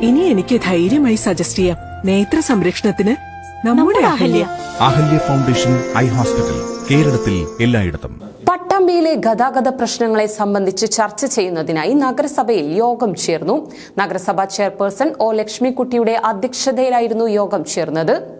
ഇനി എനിക്ക് ധൈര്യമായി സജസ്റ്റ് ചെയ്യാം. നേത്ര സംരക്ഷണത്തിന് നമ്മുടെ Ahalya. Ahalya foundation eye hospital കേരളത്തിൽ എല്ലായിടത്തും. പട്ടാമ്പിയിലെ ഗതാഗത പ്രശ്നങ്ങളെ സംബന്ധിച്ച് ചർച്ച ചെയ്യുന്നതിനായി നഗരസഭയിൽ യോഗം ചേർന്നു. നഗരസഭാ ചെയർപേഴ്സൺ ഒ ലക്ഷ്മിക്കുട്ടിയുടെ അധ്യക്ഷതയിലായിരുന്നു യോഗം ചേർന്നത്.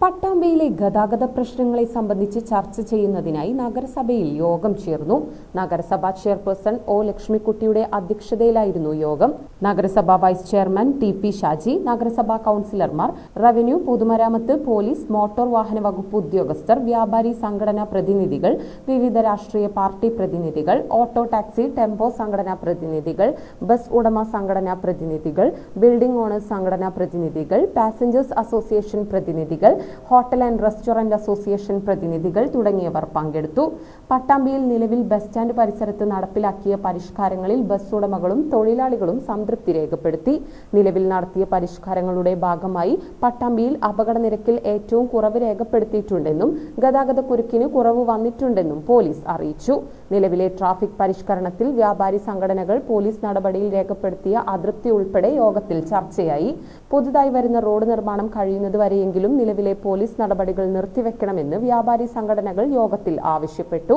പട്ടാമ്പിയിലെ ഗതാഗത പ്രശ്നങ്ങളെ സംബന്ധിച്ച് ചർച്ച ചെയ്യുന്നതിനായി നഗരസഭയിൽ യോഗം ചേർന്നു. നഗരസഭാ ചെയർപേഴ്സൺ ഒ ലക്ഷ്മിക്കുട്ടിയുടെ അധ്യക്ഷതയിലായിരുന്നു യോഗം. നഗരസഭാ vice chairman T P Shaji നഗരസഭാ കൌൺസിലർമാർ റവന്യൂ പൊതുമരാമത്ത് പോലീസ് മോട്ടോർ വാഹന വകുപ്പ് ഉദ്യോഗസ്ഥർ വ്യാപാരി സംഘടനാ പ്രതിനിധികൾ വിവിധ രാഷ്ട്രീയ പാർട്ടി പ്രതിനിധികൾ ഓട്ടോ ടാക്സി ടെമ്പോ സംഘടനാ പ്രതിനിധികൾ ബസ് ഉടമ സംഘടനാ പ്രതിനിധികൾ ബിൽഡിംഗ് ഓണേഴ്സ് സംഘടനാ പ്രതിനിധികൾ പാസഞ്ചേഴ്സ് അസോസിയേഷൻ പ്രതിനിധികൾ ഹോട്ടൽ ആൻഡ് റെസ്റ്റോറന്റ് അസോസിയേഷൻ പ്രതിനിധികൾ തുടങ്ങിയവർ പങ്കെടുത്തു. പട്ടാമ്പിയിൽ നിലവിൽ ബസ് സ്റ്റാൻഡ് പരിസരത്ത് നടപ്പിലാക്കിയ പരിഷ്കാരങ്ങളിൽ ബസ് ഉടമകളും തൊഴിലാളികളും സംതൃപ്തി രേഖപ്പെടുത്തി. നിലവിൽ നടത്തിയ പരിഷ്കാരങ്ങളുടെ ഭാഗമായി പട്ടാമ്പിയിൽ അപകട നിരക്കിൽ ഏറ്റവും കുറവ് രേഖപ്പെടുത്തിയിട്ടുണ്ടെന്നും ഗതാഗത കുരുക്കിന് കുറവ് വന്നിട്ടുണ്ടെന്നും പോലീസ് അറിയിച്ചു. നിലവിലെ ട്രാഫിക് പരിഷ്കരണത്തിൽ വ്യാപാരി സംഘടനകൾ പോലീസ് നടപടിയിൽ രേഖപ്പെടുത്തിയ അതൃപ്തി ഉൾപ്പെടെ യോഗത്തിൽ ചർച്ചയായി. പുതുതായി വരുന്ന റോഡ് നിർമ്മാണം കഴിയുന്നതുവരെയെങ്കിലും നിലവിലെ പോലീസ് നടപടികൾ നിർത്തിവെക്കണമെന്ന് വ്യാപാരി സംഘടനകൾ യോഗത്തിൽ ആവശ്യപ്പെട്ടു.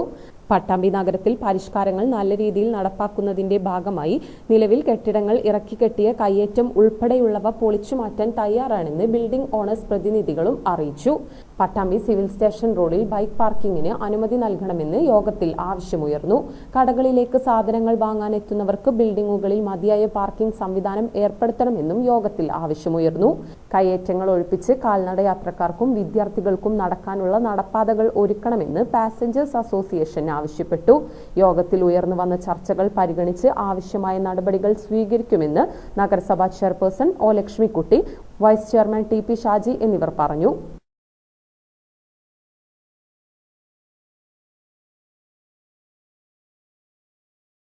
പട്ടാമ്പി നഗരത്തിൽ പരിഷ്കാരങ്ങൾ നല്ല രീതിയിൽ നടപ്പാക്കുന്നതിന്റെ ഭാഗമായി നിലവിൽ കെട്ടിടങ്ങൾ ഇറക്കി കെട്ടിയ കയ്യേറ്റം ഉൾപ്പെടെയുള്ളവ പൊളിച്ചു മാറ്റാൻ തയ്യാറാണെന്ന് ബിൽഡിംഗ് ഓണേഴ്സ് പ്രതിനിധികളും അറിയിച്ചു. പട്ടാമ്പി സിവിൽ സ്റ്റേഷൻ റോഡിൽ ബൈക്ക് പാർക്കിങ്ങിന് അനുമതി നൽകണമെന്ന് യോഗത്തിൽ ആവശ്യമുയർന്നു. കടകളിലേക്ക് സാധനങ്ങൾ വാങ്ങാൻ എത്തുന്നവർക്ക് ബിൽഡിംഗുകളിൽ മതിയായ പാർക്കിംഗ് സംവിധാനം ഏർപ്പെടുത്തണമെന്നും യോഗത്തിൽ ആവശ്യമുയർന്നു. കയ്യേറ്റങ്ങൾ ഒഴിപ്പിച്ച് കാൽനട യാത്രക്കാർക്കും വിദ്യാർത്ഥികൾക്കും നടക്കാനുള്ള നടപ്പാതകൾ ഒരുക്കണമെന്ന് പാസഞ്ചേഴ്സ് അസോസിയേഷൻ ആവശ്യപ്പെട്ടു. യോഗത്തിൽ ഉയർന്നു വന്ന ചർച്ചകൾ പരിഗണിച്ച് ആവശ്യമായ നടപടികൾ സ്വീകരിക്കുമെന്ന് നഗരസഭാ chairperson O Lakshmikutty vice chairman T P Shaji എന്നിവർ പറഞ്ഞു.